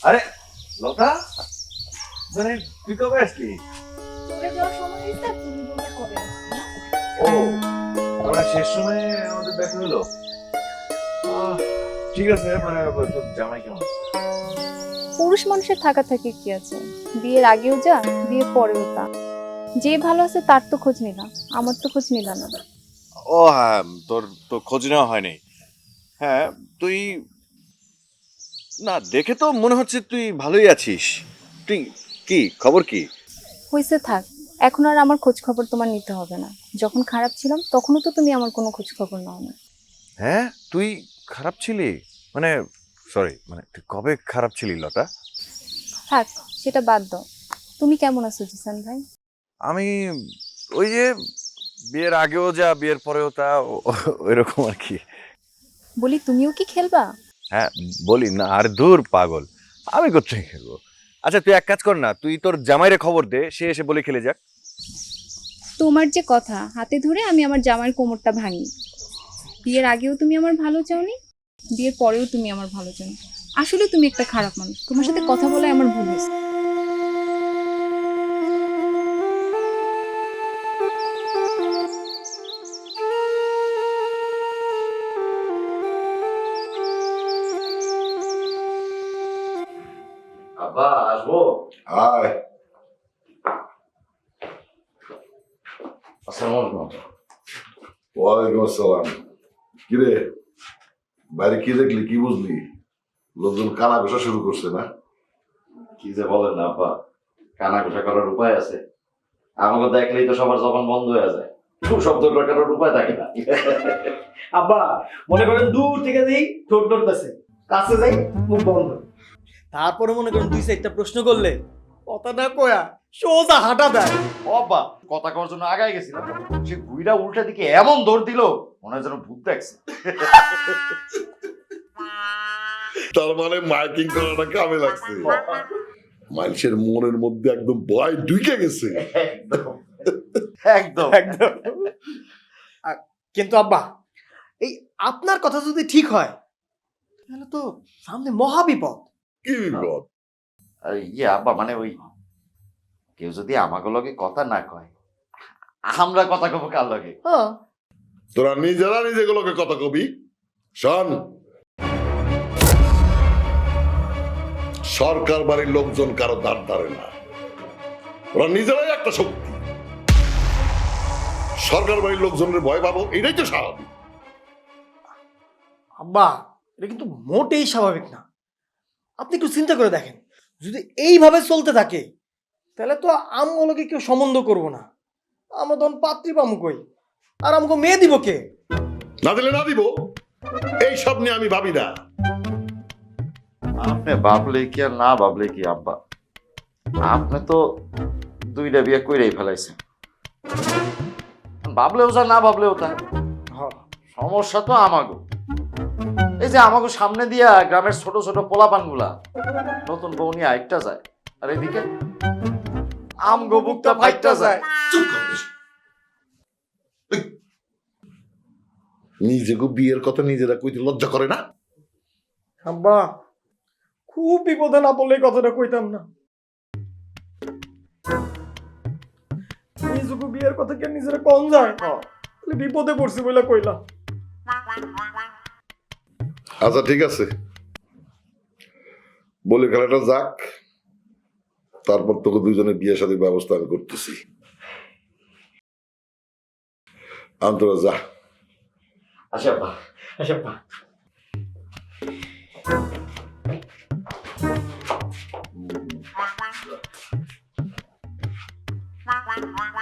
আরে লতা মানে তুই কবে আসলি? ও আমরা শেষ সময়ে আমাদের দেখা হলো। ঠিক আছে মানে তোর জামাই কেমন? পুরুষ মানুষের থাকা থাকি কি আছে? বিয়ের আগেও যা বিয়ের পরেও তা। যে ভালো আছে তার তো খোঁজ নিলাম আমার তো খোঁজ নিলাম না। ও হ্যাঁ তোর তো খোঁজ নেওয়া হয়নি। হ্যাঁ তুই না দেখে তো মনে হচ্ছে তুই ভালোই আছিস। তুই কি খবর কি? হয়েছে থাক এখন আর আমার খোঁজ খবর তোমার নিতে হবে না। যখন খারাপ ছিলাম তখনও তো তুমি আমার কোনো খোঁজ খবর নাও না। হ্যাঁ তুই খারাপ ছিলি? মানে সরি মানে তুই কবে খারাপ ছিলি লতা? থাক সেটা বাদ দাও। তুমি কেমন আছো জিসান ভাই? আমি ওই যে বিয়ের আগেও যা বিয়ের পরেও তা ওইরকম আর কি। বলি তুমিও কি খেলবা? হ্যাঁ বলি না আর দূর পাগল আমি কোথায় খেলব? আচ্ছা তুই এক কাজ কর না তুই তোর জামাইরে খবর দে সে এসে বলে খেলে যাক। তোমার যে কথা হাতে ধরে আমি আমার জামার কোমরটা ভাঙি। বিয়ের আগেও তুমি আমার ভালো চাওনি বিয়ের পরেও তুমি আমার ভালো চাও আসলে তুমি একটা খারাপ মানুষ তোমার সাথে কথা বলে আমার ভুল হয়েছে। আব্বা আসব আয় আসসালামু আলাইকুম ওয়ালাইকুম আসসালাম কিরে বাইরে কি দেখলি কি বুঝলি লোকজন কানা ঘষা শুরু করছে না কি যে বলেন না আপা কানা ঘোষা করার উপায় আছে আমাকে দেখলেই তো সবার জবান বন্ধ হয়ে যায় খুব শব্দ করার উপায় থাকে না আব্বা মনে করেন দূর থেকে দেই ঠোঁট নড়তেছে কাছে যাই মুখ বন্ধ। তারপরে মনে করেন দুই চারটা প্রশ্ন করলে কথা না কয়া সোজা হাঁটা দেয় অব্বা কথা কওয়ার জন্য আগায় গেছিলাম। সে গুইরা উল্টা দিকে এমন দৌড় দিল মনে হয় যেন ভূত দেখছে। তার মানে মাইকিং করাটা কামে লাগছে। মানুষের মনের মধ্যে একদম ভয় ঢুকে গেছে। একদম। একদম। একদম। কিন্তু আব্বা এই আপনার কথা যদি ঠিক হয় তাহলে তো সামনে মহা বিপদ কি বিপদ ইয়ে আব্বা মানে ওই কেউ যদি আমাকে লগে কথা না কয় আমরা কথা কব কার লগে? হ্যাঁ তোরা নিজেরা নিজেগুলোকে কথা কবি। শোন। সরকার বাড়ির লোকজন কারও দাঁড় দাঁড়ে না। ওরা নিজেরাই একটা শক্তি। সরকার বাড়ির লোকজনের ভয় পাবো এটাই তো স্বাভাবিক। আব্বা এটা কিন্তু মোটেই স্বাভাবিক না। আপনি একটু চিন্তা করে দেখেন। যদি এইভাবে চলতে থাকে তাহলে তো আমগুলোকে কেউ সম্বন্ধ করব না। আমরা তখন পাত্রী পামু কই? আর আমাকে মেয়ে দিব কে? না দিলে না দিব। এই সব নিয়ে আমি ভাবি না। আপনি ভাবলে কি আর না ভাবলে কি আব্বা? আপনি তো দুইটা বিয়ে কইরাই ফেলাইছেন। ভাবলেও যা না ভাবলেও তা। সমস্যা তো আমাগো। এই যে আমাকে সামনে দিয়া গ্রামের ছোট ছোট পোলাপানগুলা নতুন বউ নিয়ে আরেকটা যায়। আর এদিকে আমগো বুকটা ফাইটটা যায়। নিজেকে বিয়ের কথা নিজেরা কইতে লজ্জা করে না? আব্বা খুব বিপদে না পড়লে কথাটা কইতাম না। নিজেকে বিয়ের কথা কে নিজেরা কম যায়? বিপদে পড়ছি বলে কইলাম। আচ্ছা ঠিক আছে। বলে, খেলাটা যাক। তারপর তোকে দুজনে বিয়ে সাথে ব্যবস্থা আমি করতেছি। আন্তরা যা। আচ্ছা আচ্ছা